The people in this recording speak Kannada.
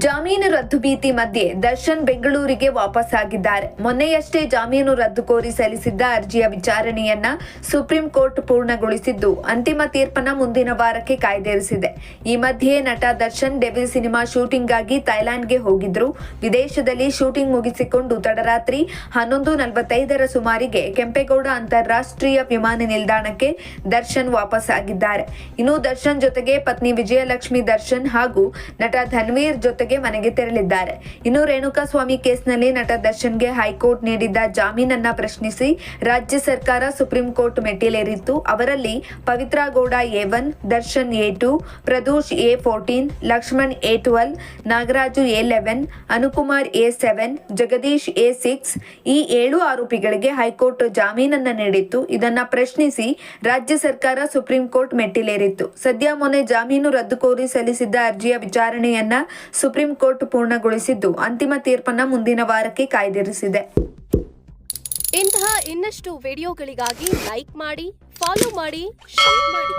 ಜಾಮೀನು ರದ್ದು ಭೀತಿ ಮಧ್ಯೆ ದರ್ಶನ್ ಬೆಂಗಳೂರಿಗೆ ವಾಪಸ್ ಆಗಿದ್ದಾರೆ ಮೊನ್ನೆಯಷ್ಟೇ ಜಾಮೀನು ರದ್ದು ಕೋರಿ ಸಲ್ಲಿಸಿದ್ದ ಅರ್ಜಿಯ ವಿಚಾರಣೆಯನ್ನ ಸುಪ್ರೀಂ ಕೋರ್ಟ್ ಪೂರ್ಣಗೊಳಿಸಿದ್ದು, ಅಂತಿಮ ತೀರ್ಪನ ಮುಂದಿನ ವಾರಕ್ಕೆ ಕಾಯ್ದಿರಿಸಿದೆ. ಈ ಮಧ್ಯೆ ನಟ ದರ್ಶನ್ ಡೆವಿಲ್ ಸಿನಿಮಾ ಶೂಟಿಂಗ್ಗಾಗಿ ಥೈಲ್ಯಾಂಡ್ಗೆ ಹೋಗಿದ್ರು. ವಿದೇಶದಲ್ಲಿ ಶೂಟಿಂಗ್ ಮುಗಿಸಿಕೊಂಡು ತಡರಾತ್ರಿ ಹನ್ನೊಂದು ನಲವತ್ತೈದರ ಸುಮಾರಿಗೆ ಕೆಂಪೇಗೌಡ ಅಂತಾರಾಷ್ಟ್ರೀಯ ವಿಮಾನ ನಿಲ್ದಾಣಕ್ಕೆ ದರ್ಶನ್ ವಾಪಸ್ ಆಗಿದ್ದಾರೆ ಇನ್ನು ದರ್ಶನ್ ಜೊತೆಗೆ ಪತ್ನಿ ವಿಜಯಲಕ್ಷ್ಮಿ ದರ್ಶನ್ ಹಾಗೂ ನಟ ಧನ್ವೀರ್ ಜೊತೆಗೆ ಮನೆಗೆ ತೆರಳಿದ್ದಾರೆ. ಇನ್ನು ರೇಣುಕಾಸ್ವಾಮಿ ಕೇಸ್ನಲ್ಲಿ ನಟ ದರ್ಶನ್ಗೆ ಹೈಕೋರ್ಟ್ ನೀಡಿದ್ದ ಜಾಮೀನನ್ನ ಪ್ರಶ್ನಿಸಿ ರಾಜ್ಯ ಸರ್ಕಾರ ಸುಪ್ರೀಂ ಕೋರ್ಟ್ ಮೆಟ್ಟಿಲೇರಿತ್ತು. ಅವರಲ್ಲಿ Pavithra Gowda A one, Darshan A two, Pradosh A fourteen, Lakshman A twelve, Nagaraju A eleven, Anukumar A seven, Jagadish A six ಈ ಏಳು ಆರೋಪಿಗಳಿಗೆ ಹೈಕೋರ್ಟ್ ಜಾಮೀನನ್ನ ನೀಡಿತ್ತು. ಇದನ್ನ ಪ್ರಶ್ನಿಸಿ ರಾಜ್ಯ ಸರ್ಕಾರ ಸುಪ್ರೀಂ ಕೋರ್ಟ್ ಮೆಟ್ಟಿಲೇರಿತ್ತು. ಸದ್ಯ ಮೊನ್ನೆ ಜಾಮೀನು ರದ್ದು ಕೋರಿ ಸಲ್ಲಿಸಿದ್ದ ಅರ್ಜಿಯ ವಿಚಾರಣೆಯನ್ನ ಸುಪ್ರೀಂ ಕೋರ್ಟ್ ಪೂರ್ಣಗೊಳಿಸಿದ್ದು ಅಂತಿಮ ತೀರ್ಪನ್ನ ಮುಂದಿನ ವಾರಕ್ಕೆ ಕಾಯ್ದಿರಿಸಿದೆ. ಇಂತಹ ಇನ್ನಷ್ಟು ವಿಡಿಯೋಗಳಿಗಾಗಿ ಲೈಕ್ ಮಾಡಿ, ಫಾಲೋ ಮಾಡಿ, ಶೇರ್ ಮಾಡಿ.